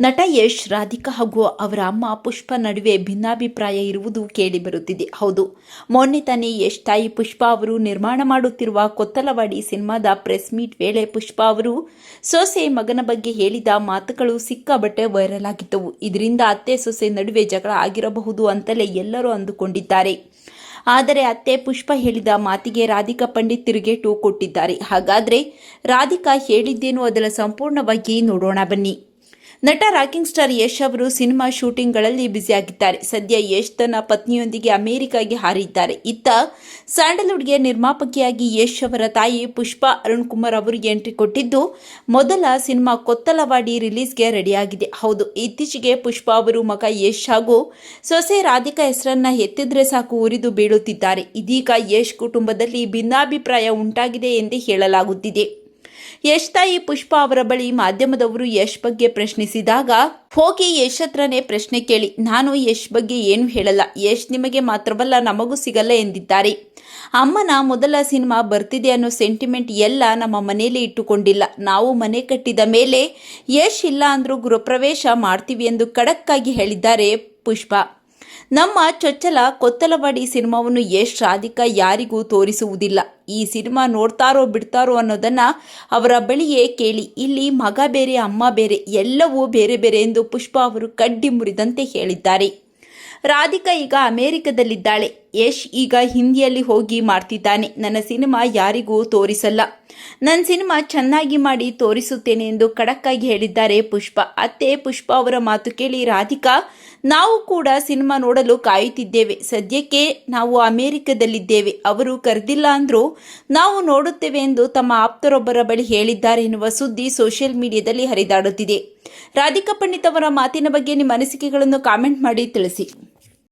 ನಟ ಯಶ್, ರಾಧಿಕಾ ಹಾಗೂ ಅವರ ಅಮ್ಮ ಪುಷ್ಪ ನಡುವೆ ಭಿನ್ನಾಭಿಪ್ರಾಯ ಇರುವುದು ಕೇಳಿಬರುತ್ತಿದೆ. ಹೌದು, ಮೊನ್ನೆ ತಾನೇ ಯಶ್ ತಾಯಿ ಪುಷ್ಪ ಅವರು ನಿರ್ಮಾಣ ಮಾಡುತ್ತಿರುವ ಕೊತ್ತಲವಾಡಿ ಸಿನಿಮಾದ ಪ್ರೆಸ್ ಮೀಟ್ ವೇಳೆ ಪುಷ್ಪ ಅವರು, ಸೊಸೆ ಮಗನ ಬಗ್ಗೆ ಹೇಳಿದ ಮಾತುಗಳು ಸಿಕ್ಕಾಬಟ್ಟೆ ವೈರಲ್ ಆಗಿದ್ದವು. ಇದರಿಂದ ಅತ್ತೆ ಸೊಸೆ ನಡುವೆ ಜಗಳ ಆಗಿರಬಹುದು ಅಂತಲೇ ಎಲ್ಲರೂ ಅಂದುಕೊಂಡಿದ್ದಾರೆ. ಆದರೆ ಅತ್ತೆ ಪುಷ್ಪ ಹೇಳಿದ ಮಾತಿಗೆ ರಾಧಿಕಾ ಪಂಡಿತ್ ತಿರುಗೇಟು ಕೊಟ್ಟಿದ್ದಾರೆ. ಹಾಗಾದರೆ ರಾಧಿಕಾ ಹೇಳಿದ್ದೇನು ಅದರ ಸಂಪೂರ್ಣವಾಗಿ ನೋಡೋಣ ಬನ್ನಿ. ನಟ ರಾಕಿಂಗ್ ಸ್ಟಾರ್ ಯಶ್ ಅವರು ಸಿನಿಮಾ ಶೂಟಿಂಗ್ಗಳಲ್ಲಿ ಬ್ಯುಸಿಯಾಗಿದ್ದಾರೆ. ಸದ್ಯ ಯಶ್ ತನ್ನ ಪತ್ನಿಯೊಂದಿಗೆ ಅಮೆರಿಕಾಗೆ ಹಾರಿದ್ದಾರೆ. ಇತ್ತ ಸ್ಯಾಂಡಲ್ವುಡ್ಗೆ ನಿರ್ಮಾಪಕಿಯಾಗಿ ಯಶ್ ಅವರ ತಾಯಿ ಪುಷ್ಪಾ ಅರುಣ್ ಕುಮಾರ್ ಅವರು ಎಂಟ್ರಿ ಕೊಟ್ಟಿದ್ದು, ಮೊದಲ ಸಿನಿಮಾ ಕೊತ್ತಲವಾಡಿ ರಿಲೀಸ್ಗೆ ರೆಡಿಯಾಗಿದೆ. ಹೌದು, ಇತ್ತೀಚೆಗೆ ಪುಷ್ಪಾ ಅವರು ಮಗ ಯಶ್ ಹಾಗೂ ಸೊಸೆ ರಾಧಿಕಾ ಹೆಸರನ್ನ ಎತ್ತಿದ್ರೆ ಸಾಕು ಉರಿದು ಬೀಳುತ್ತಿದ್ದಾರೆ. ಇದೀಗ ಯಶ್ ಕುಟುಂಬದಲ್ಲಿ ಭಿನ್ನಾಭಿಪ್ರಾಯ ಉಂಟಾಗಿದೆ ಎಂದೇ ಹೇಳಲಾಗುತ್ತಿದೆ. ಯಶ್ ತಾಯಿ ಪುಷ್ಪ ಅವರ ಬಳಿ ಮಾಧ್ಯಮದವರು ಯಶ್ ಬಗ್ಗೆ ಪ್ರಶ್ನಿಸಿದಾಗ, ಹೋಗಿ ಯಶ್ ಹತ್ರನೇ ಪ್ರಶ್ನೆ ಕೇಳಿ, ನಾನು ಯಶ್ ಬಗ್ಗೆ ಏನು ಹೇಳಲ್ಲ, ಯಶ್ ನಿಮಗೆ ಮಾತ್ರವಲ್ಲ, ನಮಗೂ ಸಿಗಲ್ಲ ಎಂದಿದ್ದಾರೆ. ಅಮ್ಮನ ಮೊದಲ ಸಿನಿಮಾ ಬರ್ತಿದೆ ಅನ್ನೋ ಸೆಂಟಿಮೆಂಟ್ ಎಲ್ಲ ನಮ್ಮ ಮನೆಯಲ್ಲಿ ಇಟ್ಟುಕೊಂಡಿಲ್ಲ. ನಾವು ಮನೆ ಕಟ್ಟಿದ ಮೇಲೆ ಯಶ್ ಇಲ್ಲ ಅಂದ್ರೂ ಗೃಹಪ್ರವೇಶ ಮಾಡ್ತೀವಿ ಎಂದು ಖಡಕ್ಕಾಗಿ ಹೇಳಿದ್ದಾರೆ ಪುಷ್ಪ. ನಮ್ಮ ಚೊಚ್ಚಲ ಕೊತ್ತಲವಾಡಿ ಸಿನಿಮಾವನ್ನು ಯಶ್ ರಾಧಿಕಾ ಯಾರಿಗೂ ತೋರಿಸುವುದಿಲ್ಲ. ಈ ಸಿನಿಮಾ ನೋಡ್ತಾರೋ ಬಿಡ್ತಾರೋ ಅನ್ನೋದನ್ನ ಅವರ ಬಳಿಯೇ ಕೇಳಿ, ಇಲ್ಲಿ ಮಗ ಬೇರೆ, ಅಮ್ಮ ಬೇರೆ, ಎಲ್ಲವೂ ಬೇರೆ ಬೇರೆ ಎಂದು ಪುಷ್ಪ ಅವರು ಕಡ್ಡಿ ಮುರಿದಂತೆ ಹೇಳಿದ್ದಾರೆ. ರಾಧಿಕಾ ಈಗ ಅಮೆರಿಕದಲ್ಲಿದ್ದಾಳೆ. ಯಶ್ ಈಗ ಹಿಂದಿಯಲ್ಲಿ ಹೋಗಿ ಮಾಡ್ತಿದ್ದಾನೆ. ನನ್ನ ಸಿನಿಮಾ ಯಾರಿಗೂ ತೋರಿಸಲ್ಲ. ನನ್ನ ಸಿನಿಮಾ ಚೆನ್ನಾಗಿ ಮಾಡಿ ತೋರಿಸುತ್ತೇನೆ ಎಂದು ಖಡಕ್ಕಾಗಿ ಹೇಳಿದ್ದಾರೆ ಪುಷ್ಪ. ಅತ್ತೆ, ಪುಷ್ಪ ಅವರ ಮಾತು ಕೇಳಿ ರಾಧಿಕಾ, ನಾವು ಕೂಡ ಸಿನಿಮಾ ನೋಡಲು ಕಾಯುತ್ತಿದ್ದೇವೆ. ಸದ್ಯಕ್ಕೆ ನಾವು ಅಮೆರಿಕದಲ್ಲಿದ್ದೇವೆ. ಅವರು ಕರೆದಿಲ್ಲ ಅಂದರೂ ನಾವು ನೋಡುತ್ತೇವೆ ಎಂದು ತಮ್ಮ ಆಪ್ತರೊಬ್ಬರ ಬಳಿ ಹೇಳಿದ್ದಾರೆ ಎನ್ನುವ ಸುದ್ದಿ ಸೋಷಿಯಲ್ ಮೀಡಿಯಾದಲ್ಲಿ ಹರಿದಾಡುತ್ತಿದೆ. ರಾಧಿಕಾ ಪಂಡಿತ್ ಅವರ ಮಾತಿನ ಬಗ್ಗೆ ನಿಮ್ಮ ಅನಿಸಿಕೆಗಳನ್ನು ಕಾಮೆಂಟ್ ಮಾಡಿ ತಿಳಿಸಿ.